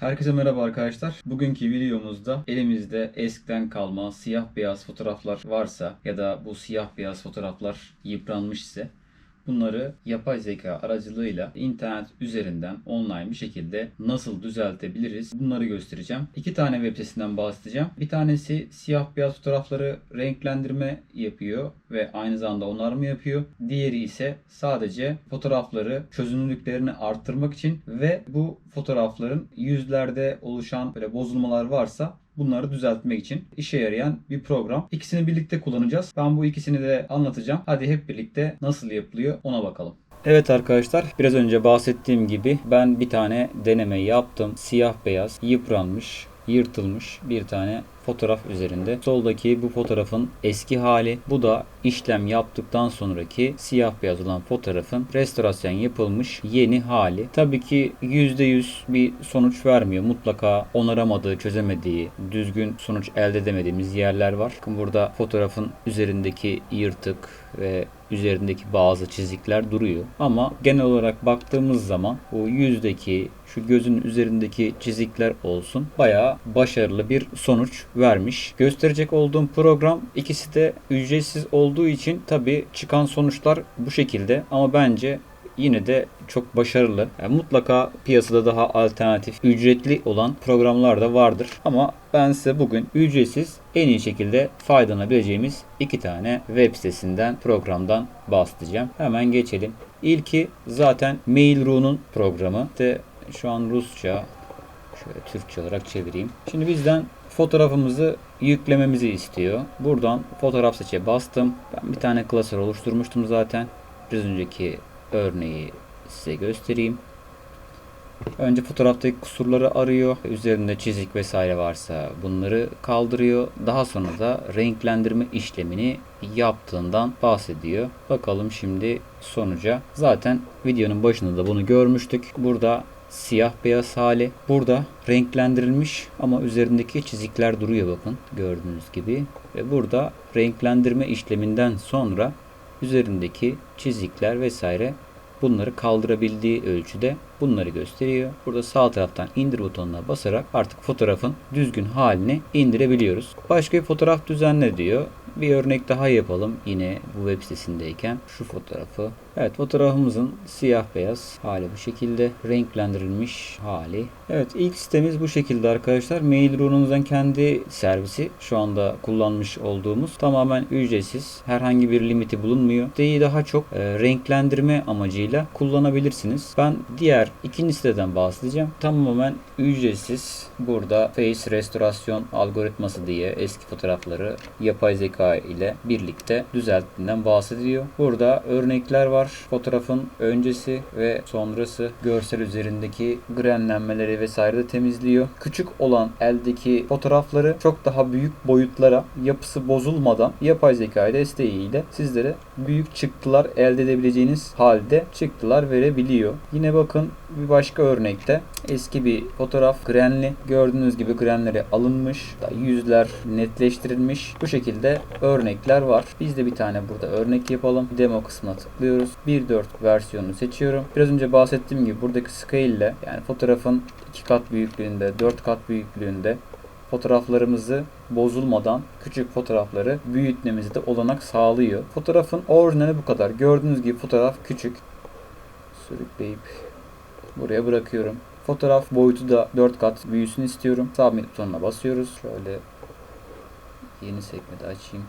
Herkese merhaba arkadaşlar. Bugünkü videomuzda elimizde eskiden kalma siyah beyaz fotoğraflar varsa ya da bu siyah beyaz fotoğraflar yıpranmış ise bunları yapay zeka aracılığıyla internet üzerinden online bir şekilde nasıl düzeltebiliriz bunları göstereceğim. İki tane web sitesinden bahsedeceğim. Bir tanesi siyah beyaz fotoğrafları renklendirme yapıyor ve aynı zamanda onarma yapıyor. Diğeri ise sadece fotoğrafları çözünürlüklerini arttırmak için ve bu fotoğrafların yüzlerde oluşan böyle bozulmalar varsa bunları düzeltmek için işe yarayan bir program. İkisini birlikte kullanacağız. Ben bu ikisini de anlatacağım. Hadi hep birlikte nasıl yapılıyor ona bakalım. Evet arkadaşlar biraz önce bahsettiğim gibi ben bir tane deneme yaptım. Siyah beyaz yıpranmış yırtılmış bir tane fotoğraf üzerinde. Soldaki bu fotoğrafın eski hali. Bu da işlem yaptıktan sonraki siyah beyaz olan fotoğrafın restorasyon yapılmış yeni hali. Tabii ki %100 bir sonuç vermiyor. Mutlaka onaramadığı, çözemediği, düzgün sonuç elde edemediğimiz yerler var. Burada fotoğrafın üzerindeki yırtık ve üzerindeki bazı çizikler duruyor. Ama genel olarak baktığımız zaman bu yüzdeki şu gözün üzerindeki çizikler olsun bayağı başarılı bir sonuç vermiş. Gösterecek olduğum program ikisi de ücretsiz olduğu için tabi çıkan sonuçlar bu şekilde ama bence yine de çok başarılı. Yani mutlaka piyasada daha alternatif, ücretli olan programlar da vardır. Ama ben size bugün ücretsiz en iyi şekilde faydalanabileceğimiz iki tane web sitesinden, programdan bahsedeceğim. Hemen geçelim. İlki zaten Mail.ru'nun programı. İşte şu an Rusça, şöyle Türkçe olarak çevireyim. Şimdi bizden fotoğrafımızı yüklememizi istiyor. Buradan fotoğraf seçe bastım. Ben bir tane klasör oluşturmuştum zaten. Biraz önceki örneği size göstereyim. Önce fotoğraftaki kusurları arıyor. Üzerinde çizik vesaire varsa bunları kaldırıyor. Daha sonra da renklendirme işlemini yaptığından bahsediyor. Bakalım şimdi sonuca. Zaten videonun başında da bunu görmüştük. Burada siyah beyaz hali. Burada renklendirilmiş ama üzerindeki çizikler duruyor bakın gördüğünüz gibi. Ve burada renklendirme işleminden sonra üzerindeki çizikler vesaire bunları kaldırabildiği ölçüde bunları gösteriyor. Burada sağ taraftan indir butonuna basarak artık fotoğrafın düzgün halini indirebiliyoruz. Başka bir fotoğraf düzenle diyor. Bir örnek daha yapalım yine bu web sitesindeyken şu fotoğrafı. Evet fotoğrafımızın siyah beyaz hali bu şekilde renklendirilmiş hali. Evet ilk sitemiz bu şekilde arkadaşlar. Mail.ru'nun kendi servisi şu anda kullanmış olduğumuz tamamen ücretsiz. Herhangi bir limiti bulunmuyor. Siteyi daha çok e, renklendirme amacıyla kullanabilirsiniz. Ben diğer ikinci siteden bahsedeceğim. Tamamen ücretsiz. Burada face restorasyon algoritması diye eski fotoğrafları yapay zeka ile birlikte düzelttiğinden bahsediyor. Burada örnekler var. Fotoğrafın öncesi ve sonrası görsel üzerindeki grenlenmeleri vesaire de temizliyor. Küçük olan eldeki fotoğrafları çok daha büyük boyutlara yapısı bozulmadan yapay zeka desteğiyle sizlere büyük çıktılar elde edebileceğiniz halde çıktılar verebiliyor. Yine bakın bir başka örnekte eski bir fotoğraf grenli. Gördüğünüz gibi grenleri alınmış. Yüzler netleştirilmiş. Bu şekilde örnekler var. Biz de bir tane burada örnek yapalım. Demo kısmına tıklıyoruz. 1.4 versiyonunu seçiyorum. Biraz önce bahsettiğim gibi buradaki scale ile yani fotoğrafın 2 kat büyüklüğünde, 4 kat büyüklüğünde fotoğraflarımızı bozulmadan küçük fotoğrafları büyütmemizi de olanak sağlıyor. Fotoğrafın orijinali bu kadar. Gördüğünüz gibi fotoğraf küçük. Sürükleyip buraya bırakıyorum. Fotoğraf boyutu da 4 kat büyüsün istiyorum. Submit butonuna basıyoruz. Şöyle yeni sekmede açayım.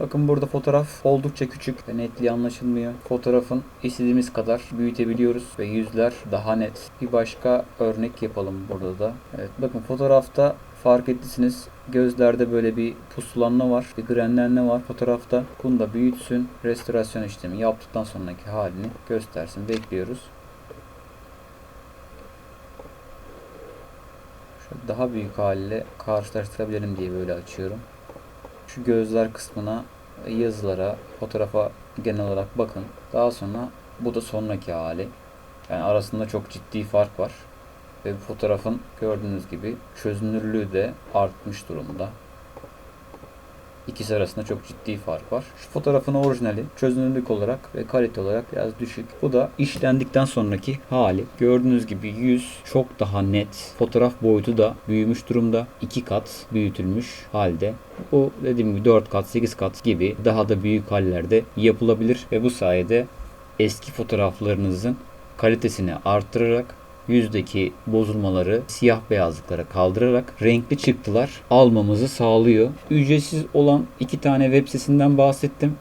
Bakın burada fotoğraf oldukça küçük ve netliği anlaşılmıyor. Fotoğrafın istediğimiz kadar büyütebiliyoruz ve yüzler daha net. Bir başka örnek yapalım burada da. Evet bakın fotoğrafta fark ettiyseniz gözlerde böyle bir pusulanma var. Bir grenlenme var fotoğrafta. Bunu da büyütsün. Restorasyon işlemi yaptıktan sonraki halini göstersin. Bekliyoruz. Daha büyük haliyle karşılaştırabilirim diye böyle açıyorum. Şu gözler kısmına, yazılara, fotoğrafa genel olarak bakın. Daha sonra bu da sonraki hali. Yani arasında çok ciddi fark var. Ve bu fotoğrafın gördüğünüz gibi çözünürlüğü de artmış durumda. İkisi arasında çok ciddi fark var. Şu fotoğrafın orijinali çözünürlük olarak ve kalite olarak biraz düşük. Bu da işlendikten sonraki hali. Gördüğünüz gibi yüz çok daha net. Fotoğraf boyutu da büyümüş durumda. 2 kat büyütülmüş halde. Bu dediğim gibi 4 kat 8 kat gibi daha da büyük hallerde yapılabilir ve bu sayede eski fotoğraflarınızın kalitesini arttırarak yüzdeki bozulmaları siyah beyazlıklara kaldırarak renkli çıktılar almamızı sağlıyor. Ücretsiz olan iki tane web sitesinden bahsettim.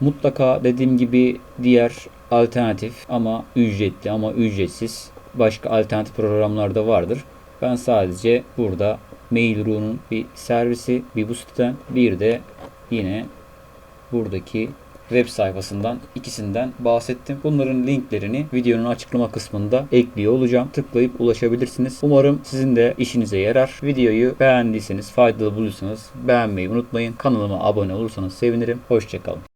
Mutlaka dediğim gibi diğer alternatif ama ücretli ama ücretsiz başka alternatif programlar da vardır. Ben sadece burada Mail.ru'nun bir servisi bir bu siteden bir de yine buradaki web sayfasından ikisinden bahsettim. Bunların linklerini videonun açıklama kısmında ekliyor olacağım. Tıklayıp ulaşabilirsiniz. Umarım sizin de işinize yarar. Videoyu beğendiyseniz, faydalı bulursanız beğenmeyi unutmayın. Kanalıma abone olursanız sevinirim. Hoşçakalın.